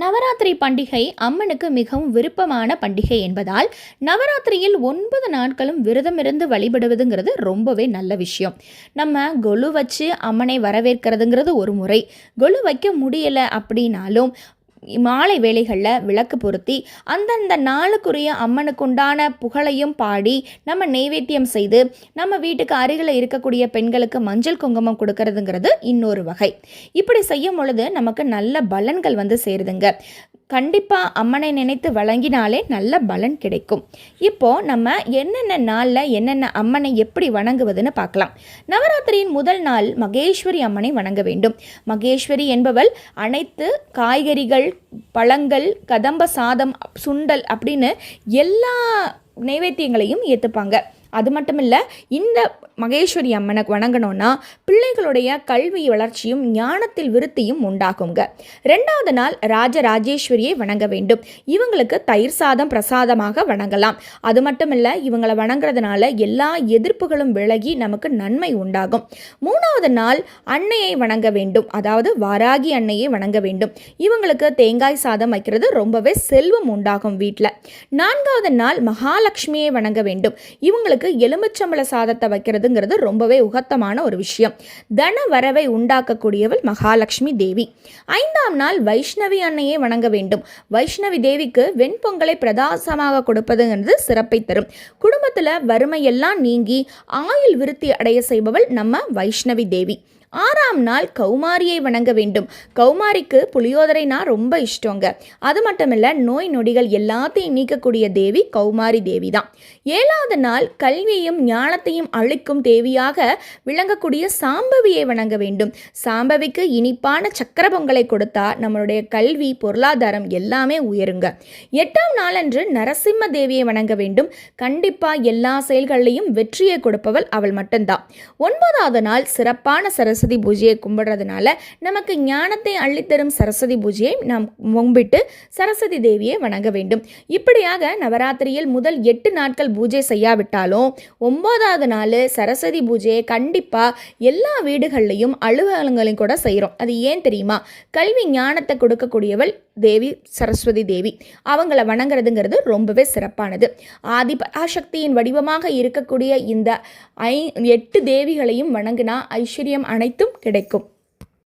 நவராத்திரி பண்டிகை அம்மனுக்கு மிகவும் விருப்பமான பண்டிகை என்பதால் நவராத்திரியில் ஒன்பது நாட்களும் விரதமிருந்து வழிபடுவதுங்கிறது ரொம்பவே நல்ல விஷயம். நம்ம கொலு வச்சு அம்மனை வரவேற்கிறதுங்கிறது ஒரு முறை. கொலு வைக்க முடியலை அப்படின்னாலும் மாலை வேளைகளில் விளக்கு பொருத்தி அந்தந்த நாளுக்குரிய அம்மனுக்குண்டான புகழையும் பாடி நம்ம நெய்வேத்தியம் செய்து நம்ம வீட்டுக்கு அருகில் இருக்கக்கூடிய பெண்களுக்கு மஞ்சள் குங்குமம் கொடுக்கறதுங்கிறது இன்னொரு வகை. இப்படி செய்யும் பொழுது நமக்கு நல்ல பலன்கள் வந்து சேருதுங்க. கண்டிப்பாக அம்மனை நினைத்து வழங்கினாலே நல்ல பலன் கிடைக்கும். இப்போது நம்ம என்னென்ன நாளில் என்னென்ன அம்மனை எப்படி வணங்குவதுன்னு பார்க்கலாம். நவராத்திரியின் முதல் நாள் மகேஸ்வரி அம்மனை வணங்க வேண்டும். மகேஸ்வரி என்பவள் அனைத்து காய்கறிகள் பழங்கள் கதம்ப சாதம் சுண்டல் அப்படின்னு எல்லா நைவேத்தியங்களையும் ஏற்றுப்பாங்க அது மட்டும் இல்லை இந்த மகேஸ்வரி அம்மனை வணங்கணும்னா பிள்ளைகளுடைய கல்வி வளர்ச்சியும் ஞானத்தில் விருத்தியும் உண்டாகுங்க. ரெண்டாவது நாள் ராஜராஜேஸ்வரியை வணங்க வேண்டும். இவங்களுக்கு தயிர் சாதம் பிரசாதமாக வணங்கலாம். அது மட்டும் இல்லை இவங்களை வணங்குறதுனால எல்லா எதிர்ப்புகளும் விலகி நமக்கு நன்மை உண்டாகும். மூணாவது நாள் அன்னையை வணங்க வேண்டும். அதாவது வாராகி அன்னையை வணங்க வேண்டும். இவங்களுக்கு தேங்காய் சாதம் வைக்கிறது ரொம்பவே செல்வம் உண்டாகும் வீட்டில் நான்காவது நாள் மகாலட்சுமியை வணங்க வேண்டும். இவங்களுக்கு பெண்களுக்கு எலுமிச்சம்பள சாதத்தை வைக்கிறதுங்கிறது ரொம்பவே உகத்தமான ஒரு விஷயம். தன வரவை உண்டாக்கக்கூடியவள் மகாலட்சுமி தேவி. ஐந்தாம் நாள் வைஷ்ணவி அன்னையை வணங்க வேண்டும். வைஷ்ணவி தேவிக்கு வெண்பொங்கலை பிரதாசமாக கொடுப்பதுங்கிறது சிறப்பை தரும். குடும்பத்தில் வறுமையெல்லாம் நீங்கி ஆயுள் விருத்தி அடைய செய்பவள் நம்ம வைஷ்ணவி தேவி. ஆறாம் நாள் கௌமாரியை வணங்க வேண்டும். கௌமாரிக்கு புளியோதரைனா ரொம்ப இஷ்டங்க. அது மட்டும் இல்லை நோய் நொடிகள் எல்லாத்தையும் நீக்கக்கூடிய தேவி கௌமாரி தேவி தான் ஏழாவது நாள் கல்வியையும் ஞானத்தையும் அளிக்கும் தேவியாக விளங்கக்கூடிய சாம்பவியை வணங்க வேண்டும். சாம்பவிக்கு இனிப்பான சக்கர பொங்கலை கொடுத்தா நம்மளுடைய கல்வி பொருளாதாரம் எல்லாமே உயருங்க. எட்டாம் நாளன்று நரசிம்ம தேவியை வணங்க வேண்டும். கண்டிப்பாக எல்லா செயல்களையும் வெற்றியை கொடுப்பவள் அவள் மட்டும்தான். ஒன்பதாவது நாள் சிறப்பான சரஸ் சரஸ்வதி பூஜையை கும்பிடுறதுனால நமக்கு ஞானத்தை அள்ளித்தரும் சரஸ்வதி பூஜையை நாம் கும்பிட்டு சரஸ்வதி தேவியை வணங்க வேண்டும். இப்படியாக நவராத்திரியில் முதல் எட்டு நாட்கள் பூஜை செய்யாவிட்டாலும் ஒன்பதாவது நாள் சரஸ்வதி பூஜையை கண்டிப்பாக எல்லா வீடுகள்லையும் அலுவலகங்களையும் கூட செய்கிறோம் அது ஏன் தெரியுமா? கல்வி ஞானத்தை கொடுக்கக்கூடியவள் தேவி சரஸ்வதி தேவி. அவங்கள வணங்குறதுங்கிறது ரொம்பவே சிறப்பானது. ஆதி பராசக்தியின் வடிவமாக இருக்கக்கூடிய இந்த ஐ எட்டு தேவிகளையும் வணங்கினா ஐஸ்வர்யம் அனைத்தும் கிடைக்கும்.